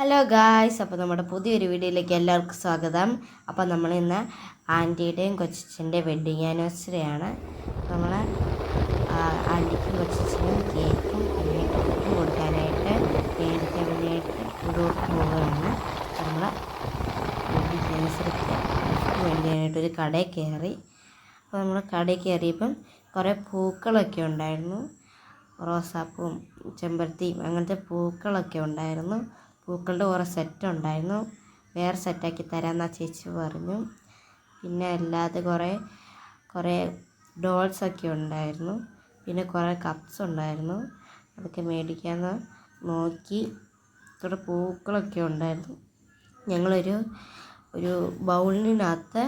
Hello guys അപ്പോൾ നമ്മുടെ പുതിയൊരു വീഡിയോയിലേക്ക് എല്ലാവർക്കും സ്വാഗതം. അപ്പോൾ നമ്മൾ ഇന്ന് ആന്റിയുടെയും കൊച്ചിന്റെ വെഡ്ഡിങ് ആനിവേഴ്സറി ആണ്. നമ്മൾ ആന്റിക്കും കൊച്ചിനും കേക്കും കേക്കും കൊടുക്കാനായിട്ട് നേരത്തെ വേണ്ടിയിട്ട് ഇങ്ങോട്ട് പോവുകയാണ്. നമ്മൾ വെഡ്ഡിങ് ആനിവേഴ്സറിക്ക് വേണ്ടിയായിട്ട് ഒരു കടയിൽ കയറി. അപ്പോൾ നമ്മൾ കടയിൽ കയറിയപ്പം കുറേ പൂക്കളൊക്കെ ഉണ്ടായിരുന്നു. റോസാപ്പൂവും ചെമ്പരത്തിയും അങ്ങനത്തെ പൂക്കളൊക്കെ ഉണ്ടായിരുന്നു. പൂക്കളുടെ കുറേ സെറ്റ് ഉണ്ടായിരുന്നു. വേറെ സെറ്റാക്കി തരാമെന്ന് ആ ചേച്ചി പറഞ്ഞു. പിന്നെ അല്ലാതെ കുറേ കുറേ ഡോൾസൊക്കെ ഉണ്ടായിരുന്നു. പിന്നെ കുറേ കപ്സ് ഉണ്ടായിരുന്നു. അതൊക്കെ മേടിക്കാമെന്ന് നോക്കി. കുറേ പൂക്കളൊക്കെ ഉണ്ടായിരുന്നു. ഞങ്ങളൊരു ഒരു ബൗളിനകത്ത്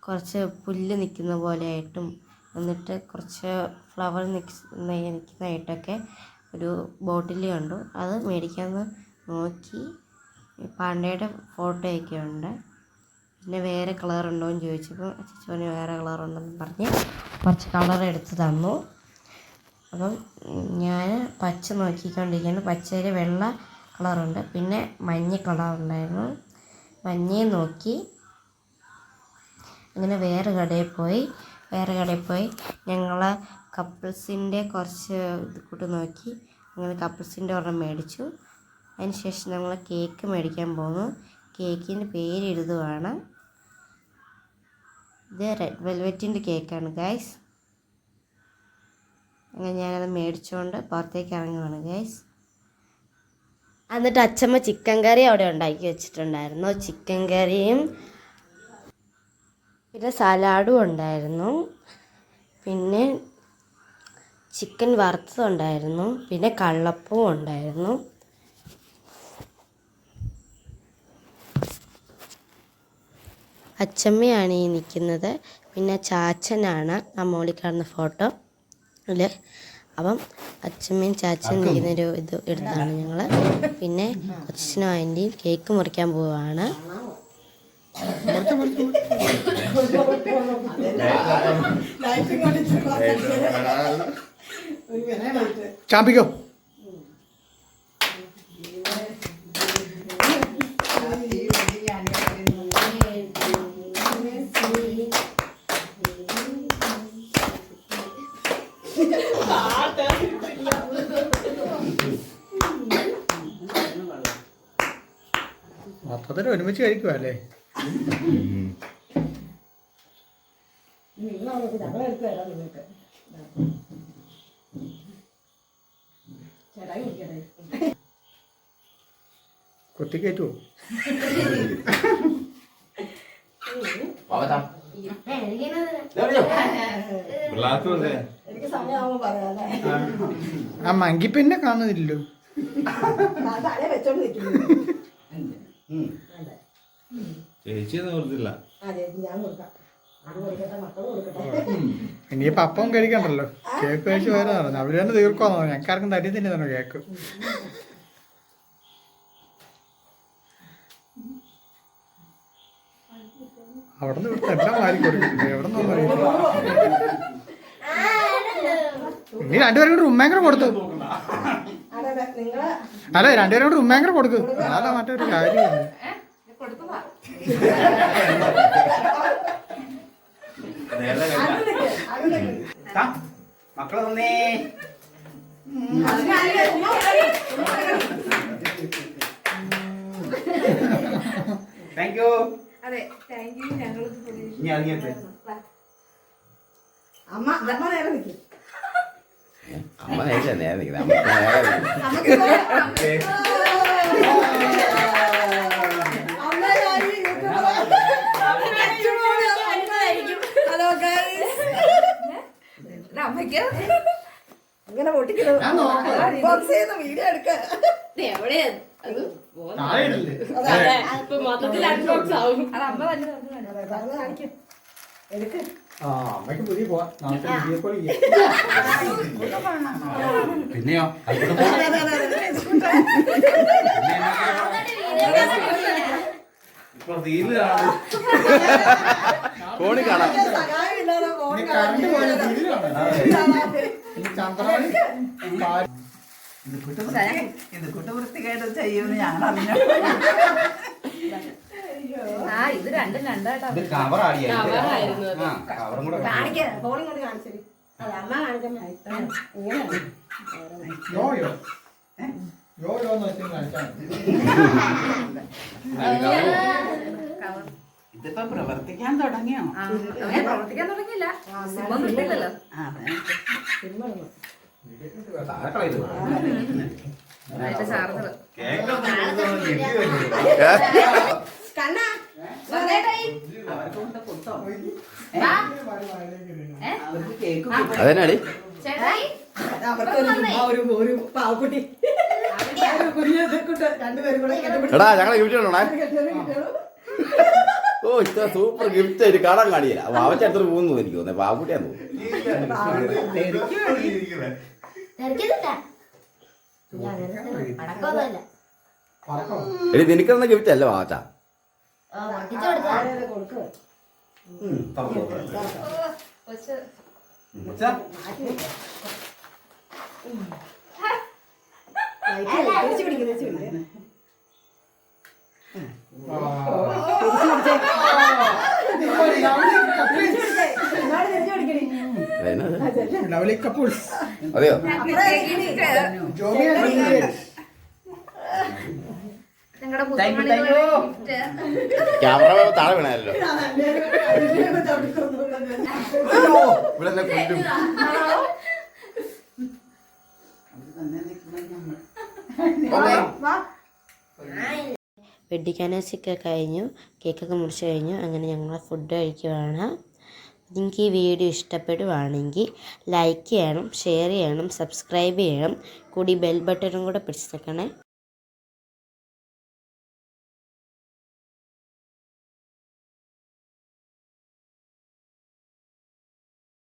കുറച്ച് പുല്ല് നിൽക്കുന്ന പോലെയായിട്ടും എന്നിട്ട് കുറച്ച് ഫ്ലവർ നിൽക്കുന്ന നിൽക്കുന്നതായിട്ടൊക്കെ ഒരു ബോട്ടിൽ അത് മേടിക്കാമെന്ന് നോക്കി. പാണ്ടയുടെ ഫോട്ടോയൊക്കെ ഉണ്ട്. പിന്നെ വേറെ കളർ ഉണ്ടോ എന്ന് ചോദിച്ചപ്പോൾ ചേച്ചി വേറെ കളർ ഉണ്ടെന്ന് പറഞ്ഞ് കുറച്ച് കളർ എടുത്ത് തന്നു. അപ്പം ഞാൻ പച്ച നോക്കിക്കൊണ്ടിരിക്കുകയാണ് പച്ചയിൽ വെള്ള കളറുണ്ട് പിന്നെ മഞ്ഞ കളർ ഉണ്ടായിരുന്നു. മഞ്ഞയും നോക്കി. അങ്ങനെ വേറെ കടയിൽ പോയി. വേറെ കടയിൽ പോയി. ഞങ്ങൾ കപ്പിൾസിന്റെ കുറച്ച് ഇത് കൂട്ട് നോക്കി. അങ്ങനെ കപ്പിൾസിന്റെ ഒരെണ്ണം മേടിച്ചു. അതിന് ശേഷം നമ്മൾ കേക്ക് മേടിക്കാൻ പോകുന്നു. കേക്കിന് പേര് എഴുതുവാണ്. ഇത് റെഡ് വെൽവെറ്റിന്റെ കേക്കാണ് ഗൈസ് അങ്ങനെ ഞാനത് മേടിച്ചുകൊണ്ട് പുറത്തേക്ക് ഇറങ്ങുവാണ് ഗൈസ് എന്നിട്ട് അച്ചമ്മ ചിക്കൻ കറി അവിടെ ഉണ്ടാക്കി വെച്ചിട്ടുണ്ടായിരുന്നു. ചിക്കൻ കറിയും പിന്നെ സലാഡും ഉണ്ടായിരുന്നു. പിന്നെ ചിക്കൻ വറുത്തതുണ്ടായിരുന്നു പിന്നെ കള്ളപ്പവും ഉണ്ടായിരുന്നു. അച്ചമ്മയാണ് ഈ നിൽക്കുന്നത്. പിന്നെ ചാച്ചനാണ് ആ മോളിൽ കാണുന്ന ഫോട്ടോ. അല്ലേ അപ്പം അച്ചമ്മയും ചാച്ചനും നിൽക്കുന്നൊരു ഇത് എടുത്താണ് ഞങ്ങൾ പിന്നെ കൊച്ചനും ആന്റിയും കേക്ക് മുറിക്കാൻ പോവുകയാണ് ചാമ്പിക്കോ? മൊത്തത്തിൽ ഒരുമിച്ച് കഴിക്കുവല്ലേ? കുത്തിക്കേറ്റു ആ മങ്കി മങ്കിപ്പിന്നെ കാണുന്നില്ലല്ലോ. ചേച്ചി നിവർത്തില്ല ഇനി പപ്പം കഴിക്കണ്ടല്ലോ. കേക്ക് കഴിച്ച് വരാറുണ്ട് അവർ തന്നെ തീർക്കാന്ന് പറഞ്ഞു ഞങ്ങൾക്കാർക്കും തരി തന്നെ തന്നെ കേക്ക്. അവിടെ നിന്ന് ഇവിടുത്തെ എല്ലാം മാറി കൊടുക്കുന്നുണ്ട് എവിടെ നിന്നൊന്നും ഇനി രണ്ടുപേരും കൂടി കൂടെ കൊടുത്തു. അല്ല രണ്ടുപേരും കൂടെ ഉമ്മേങ്കര കൊടുക്കും അതാ മറ്റൊരു കാര്യം മക്കളെ വന്നേ താങ്ക് യു അതെ താങ്ക് യു ഞങ്ങൾ ഇനി ഇറങ്ങിയട്ടെ അമ്മ അമ്മ നേരെ നിൽക്കും അമ്മ നേരെ നേരെ നിൽക്കുന്നത് അമ്മ നേരെ അമ്മ. ഞാൻ ഹലോ അമ്മയ്ക്ക് ഇങ്ങനെ പൊട്ടിക്കുന്നു ബോക്സ് ചെയ്യുന്ന വീഡിയോ എടുക്ക. അത് അമ്മ തന്നെ കാണിക്കും. ആ അമ്മയ്ക്ക് പുതിയ പോവാ. നാളത്തെ വീഡിയോ കോൾ ചെയ്യാം പിന്നെയോ. ഇപ്പൊ റീലാണ് ഫോണിൽ കാണാം. കറണ്ട് തിരിഞ്ഞു ഇത് കുട്ടി ഇത് കുട്ടി വൃത്തികേട് ചെയ്യുമെന്ന് ഞാൻ അറിഞ്ഞു. ആ ഇത് രണ്ടും രണ്ടായിട്ടാ ഇത് കവർ കവറായിരുന്നു അത്. കവറും കൂടെ കാണിക്കാൻ ഫോണിൽ കൊണ്ട് കാണിച്ചത് അല്ല അമ്മ കാണിക്കാൻ ഇങ്ങനെയാണ് യോ യോ യോ യോ എന്ന് വെച്ചാൽ കാണിച്ചാൽ മതി. ഇതിപ്പോ പ്രവർത്തിക്കാൻ തുടങ്ങിയോ? പ്രവർത്തിക്കാൻ തുടങ്ങിയില്ല. സിമ്മൊന്നും കിട്ടില്ലല്ലോ ആ, അതെ. കണ്ണാ? അതെന്നാടി എടാ ഞങ്ങളെ ഗിഫ്റ്റ്. ഓ ഇത്ര സൂപ്പർ ഗിഫ്റ്റ് ഒരു കാണാൻ കാണിയില്ല. വാവച്ചടുത്ത് പോകുന്നു എനിക്ക് തോന്നുന്നത് പാവക്കുട്ടിയാന്ന് തോന്നുന്നു. എടി നിനക്കൊന്നും ഗിഫ്റ്റ് അല്ല വാച്ച ആരെയും ലവ്ലി കപ്പിൾസ് അതെയോ. ക്യാമറ താഴെ വീണല്ലോ ഇവിടെ കൊല്ലും. അവർ ആനിവേഴ്സറിയൊക്കെ കഴിഞ്ഞു കേക്കൊക്കെ മുറിച്ച് കഴിഞ്ഞു അങ്ങനെ ഞങ്ങൾ ഫുഡ് കഴിക്കുവാണ്. നിങ്ങൾക്ക് ഈ വീഡിയോ ഇഷ്ടപ്പെടുവാണെങ്കിൽ ലൈക്ക് ചെയ്യണം ഷെയർ ചെയ്യണം സബ്സ്ക്രൈബ് ചെയ്യണം. കൂടി ബെൽ ബട്ടണും കൂടെ പിടിച്ചേക്കണേ